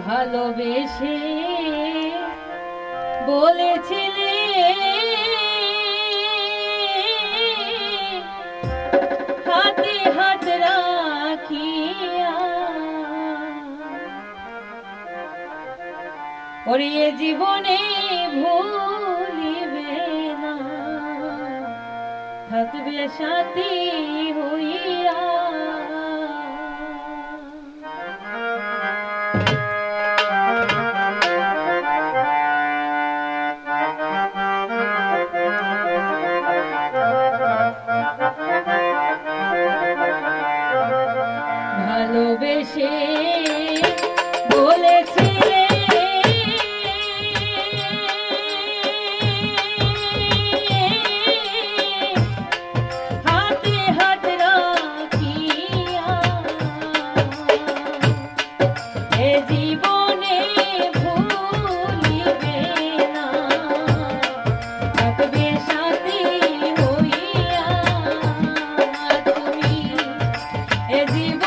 ভালোবেসে বলেছিলে। হাতে হাত রাখিয়া। ওরে জীবনে ভুলিবে না। থাকবে সাথী হইয়া। Es even.